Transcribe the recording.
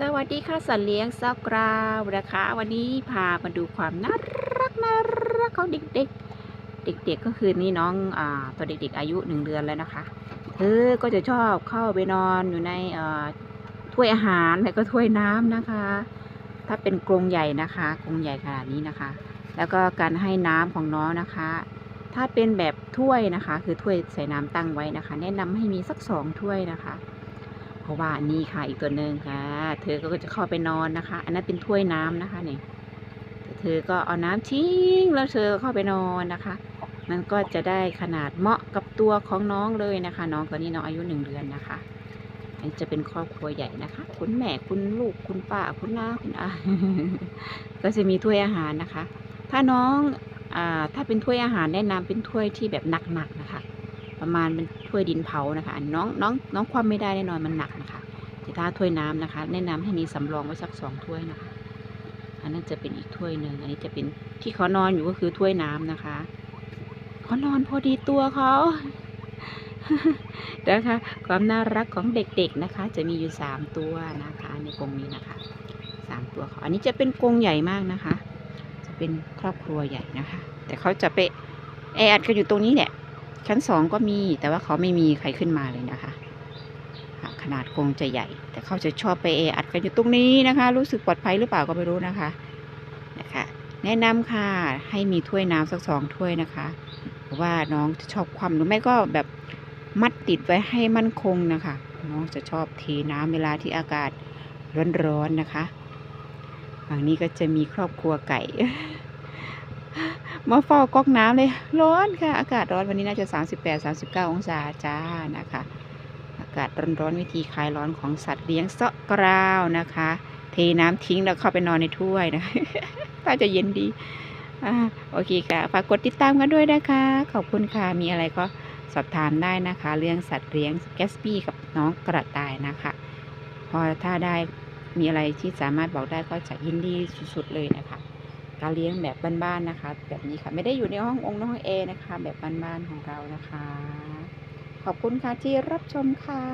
สวัสดีค่ะสัตว์เลี้ยงซับกราวนะคะ วันนี้พามาดูความน่ารักน่ารักของเด็กๆ เด็กๆก็คือนี่น้องอ่าตัวเด็กๆอายุหนึ่งเดือนแล้วนะคะเธอก็จะชอบเข้าไปนอนอยู่ในอ่อถ้วยอาหารแล้วก็ถ้วยน้ำนะคะ ถ้าเป็นกรงใหญ่นะคะกรงใหญ่ขนาดนี้นะคะ แล้วก็การให้น้ำของน้องนะคะ ถ้าเป็นแบบถ้วยนะคะ คือถ้วยใส่น้ำตั้งไว้นะคะ แนะนำให้มีสักสองถ้วยนะคะ เพราะว่านี่ค่ะอีกตัวหนึ่งค่ะ เธอก็จะเข้าไปนอนนะคะ อันนั้นเป็นถ้วยน้ำนะคะเนี่ยเธอก็เอาน้ำทิ้งแล้วเธอเข้าไปนอนนะคะ มันก็จะได้ขนาดเหมาะกับตัวของน้องเลยนะคะ น้องตัวนี้น้องอายุหนึ่งเดือนนะคะอันจะเป็นครอบครัวใหญ่นะคะ คุณแม่คุณลูกคุณป้าคุณน้าคุณอาก็จะมีถ้วยอาหารนะคะ ถ้าน้องอ่าถ้าเป็นถ้วยอาหารแนะนำเป็นถ้วยที่แบบหนักๆนะคะ ประมาณเป็นถ้วยดินเผานะคะน้องน้องน้องความไม่ได้แน่นอนมันหนักนะคะแต่ถ้าถ้วยน้ำนะคะ แนะนำให้มีสำรองไว้สักสองถ้วยนะคะ อันนั้นจะเป็นอีกถ้วยหนึ่งอันนี้จะเป็นที่เขานอนอยู่ก็คือถ้วยน้ำนะคะเขานอนพอดีตัวเขานะคะความน่ารักของเด็กๆนะคะ จะมีอยู่สามตัวนะคะในกรงนี้นะคะสามตัวเขาอันนี้จะเป็นกรงใหญ่มากนะคะ จะเป็นครอบครัวใหญ่นะคะ แต่เขาจะไปแออัดกันอยู่ตรงนี้แหละ ชั้นสองก็มีแต่ว่าเขาไม่มีใครขึ้นมาเลยนะคะ ขนาดกรงจะใหญ่ แต่เขาจะชอบไปเออัดกันอยู่ตรงนี้นะคะ รู้สึกปลอดภัยหรือเปล่าก็ไม่รู้นะคะนะคะ แนะนำค่ะให้มีถ้วยน้ำสักสองถ้วยนะคะเพราะว่าน้องจะชอบความหรือไม่ก็แบบมัดติดไว้ให้มั่นคงนะคะ น้องจะชอบเทน้ำเวลาที่อากาศร้อนๆนะคะฝั่งนี้ก็จะมีครอบครัวไก่ มาเฝ้าก๊อกน้ำเลยร้อนค่ะ อากาศร้อนวันนี้น่าจะ 38 39 องศาจ้านะคะ อากาศร้อนๆวิธีคลายร้อนของสัตว์เลี้ยงเซาะกราวนะคะ เทน้ำทิ้งแล้วเข้าไปนอนในถ้วยนะถ้าจะเย็นดีอ่าโอเคค่ะฝากกดติดตามกันด้วยนะคะ ขอบคุณค่ะมีอะไรก็สอบถามได้นะคะ เรื่องสัตว์เลี้ยงแกสปี้กับน้องกระต่ายนะคะ พอถ้าได้มีอะไรที่สามารถบอกได้ก็จะยินดีสุดๆเลยนะคะ การเลี้ยงแบบบ้านๆนะคะ แบบนี้ค่ะ ไม่ได้อยู่ในห้ององค์น้องเอนะคะ แบบบ้านๆของเรานะคะ ขอบคุณค่ะที่รับชมค่ะ